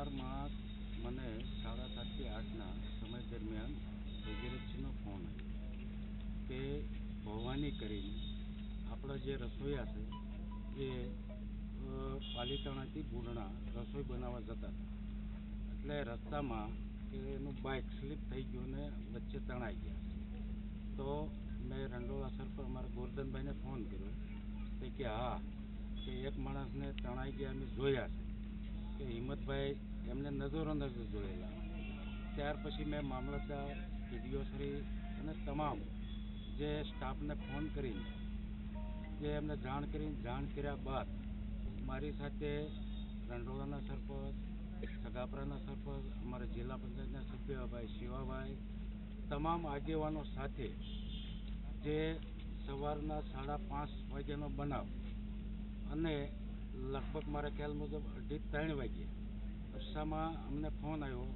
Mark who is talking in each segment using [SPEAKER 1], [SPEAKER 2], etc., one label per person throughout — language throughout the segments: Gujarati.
[SPEAKER 1] સવારમાં મને સાડા સાતથી આઠના સમય દરમિયાન ભગીરથજીનો ફોન આવ્યો. કે ભવાની કરીને આપણા જે રસોઈયા છે, એ પાલીતાણાથી બુરણા રસોઈ બનાવવા જતા હતા. એટલે રસ્તામાં કે એનું બાઇક સ્લીપ થઈ ગયું ને વચ્ચે તણાઈ ગયા તો મેં રંડોળા સર પર અમારા ગોરધનભાઈને ફોન કર્યો. તે કે, હા, કે એક માણસને તણાઈ ગયા અમે જોયા છે. કે હિંમતભાઈ એમને નજરો નજર જોયેલા. ત્યાર પછી મેં મામલતદાર ટીડીઓશ્રી અને તમામ જે સ્ટાફને ફોન કરીને, જે એમને જાણ કરીને, જાણ કર્યા બાદ મારી સાથે રંડોળાના સરપંચ, સગાપરાના સરપંચ, અમારા જિલ્લા પંચાયતના સભ્યભાઈ શિવાભાઈ, તમામ આગેવાનો સાથે જે સવારના સાડા પાંચ વાગ્યાનો બનાવ અને લગભગ મારા ખ્યાલ મુજબ અઢી ત્રણ વાગ્યે રસ્તામાં અમને ફોન આવ્યો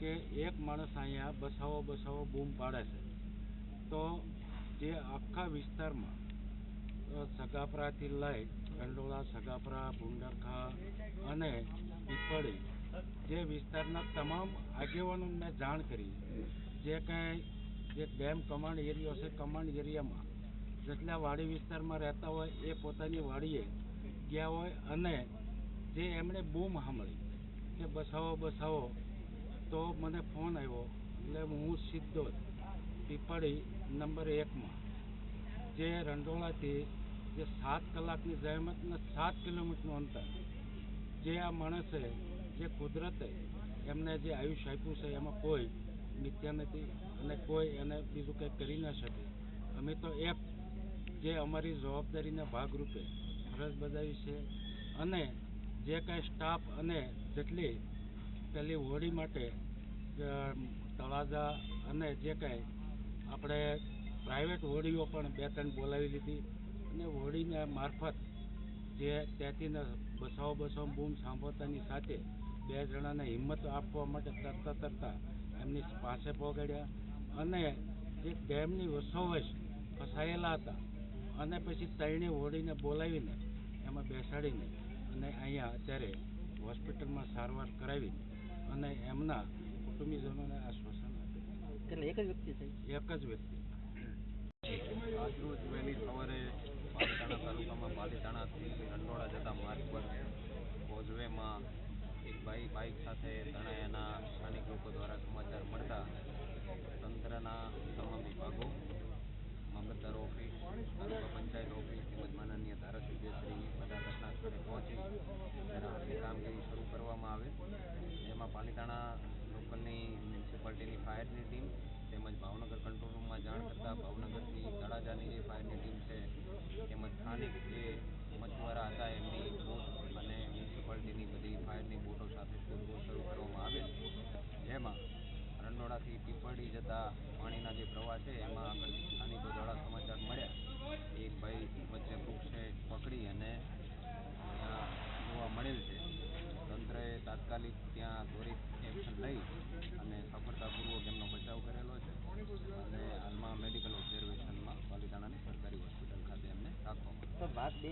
[SPEAKER 1] કે એક માણસ અહીંયા બસાવો બસાવો બૂમ પાડે છે. તો જે આખા વિસ્તારમાં સગાપરાથી લઈ કંડોળા સગાપરા, ભૂંડરખા અને પીપળી જે વિસ્તારના તમામ આગેવાનોને જાણ કરી, જે કાંઈ, જે ડેમ કમાન્ડ એરિયો છે કમાન્ડ એરિયામાં જેટલા વાડી વિસ્તારમાં રહેતા હોય એ પોતાની વાડીએ ગયા હોય અને જે એમણે બૂમ સાંભળી કે બસાવો બસાવો, તો મને ફોન આવ્યો. એટલે હું સીધો જ પીપળી નંબર એકમાં જે રંડોળાથી જે સાત કલાકની જહેમત ને સાત કિલોમીટરનું અંતર જે આ માણસે, જે કુદરતે એમને જે આયુષ્ય આપ્યું છે, એમાં કોઈ મિથ્યા નથી અને કોઈ એને બીજું કંઈ કરી ન શકે. અમે તો એક જે અમારી જવાબદારીના ભાગરૂપે ફરજ બજાવી છે અને જે કાંઈ સ્ટાફ અને જેટલી પેલી હોળી માટે તળાજા અને જે કાંઈ આપણે પ્રાઇવેટ હોડીઓ પણ બે ત્રણ બોલાવી લીધી અને હોડીના મારફત જે ત્યાંથી બસાવો બસાવો બૂમ સાંભળતાની સાથે બે જણાને હિંમત આપવા માટે તરતા તરતા એમની પાસે પહોંચાડ્યા અને જે ડેમની વસોવશ ફસાયેલા હતા. અને પછી તૈણી હોળીને બોલાવીને એમાં બેસાડીને અને અહીંયા અત્યારે હોસ્પિટલમાં સારવાર કરાવી અને એમના કુટુંબીજનોને આશ્વાસન આપ્યું
[SPEAKER 2] એટલે એક જ વ્યક્તિ છે
[SPEAKER 1] એક જ વ્યક્તિ.
[SPEAKER 3] આજરોજ વહેલી સવારે પાલીતાણા તાલુકામાં પાલીતાણાથી રંડોળા જતા માર્ગ પર કોઝવેમાં એક ભાઈ બાઇક સાથે તણાયાના સ્થાનિક લોકો દ્વારા આવે. જેમાં પાલિતાણા લોકલની મ્યુનિસિપાલિટીની ફાયરની ટીમ તેમજ ભાવનગર કંટ્રોલ રૂમમાં જાણ કરતાં ભાવનગરથી તળાજાની જે ફાયરની ટીમ છે તેમજ સ્થાનિક જે મછુઆરા હતા એમની બોટ અને મ્યુનિસિપાલિટીની બધી ફાયરની બોટો સાથે શોધખોળ શરૂ કરવામાં આવે જેમાં રંડોળાથી પીપળી જતા પાણીના જે પ્રવાહ છે, એમાં આગળ સ્થાનિકો દ્વારા સમાચાર મળ્યા. એક ભાઈ વચ્ચે વૃક્ષે પકડી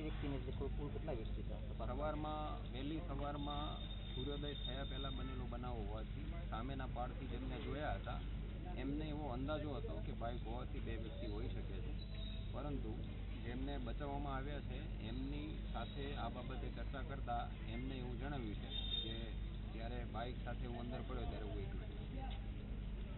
[SPEAKER 2] વ્યક્તિની છે કોઈ કુલ કેટલા વ્યક્તિ
[SPEAKER 3] સવારમાં, વહેલી સવારમાં સૂર્યોદય થયા પહેલાં બનેલો બનાવ હોવાથી સામેના પાડથી જેમને જોયા હતા, એમને એવો અંદાજો હતો કે બાઇક હોવાથી બે વ્યક્તિ હોઈ શકે છે. પરંતુ જેમને બચાવવામાં આવ્યા છે, એમની સાથે આ બાબતે ચર્ચા કરતાં એમને એવું જણાવ્યું છે કે જ્યારે બાઇક સાથે હું અંદર પડ્યો ત્યારે હું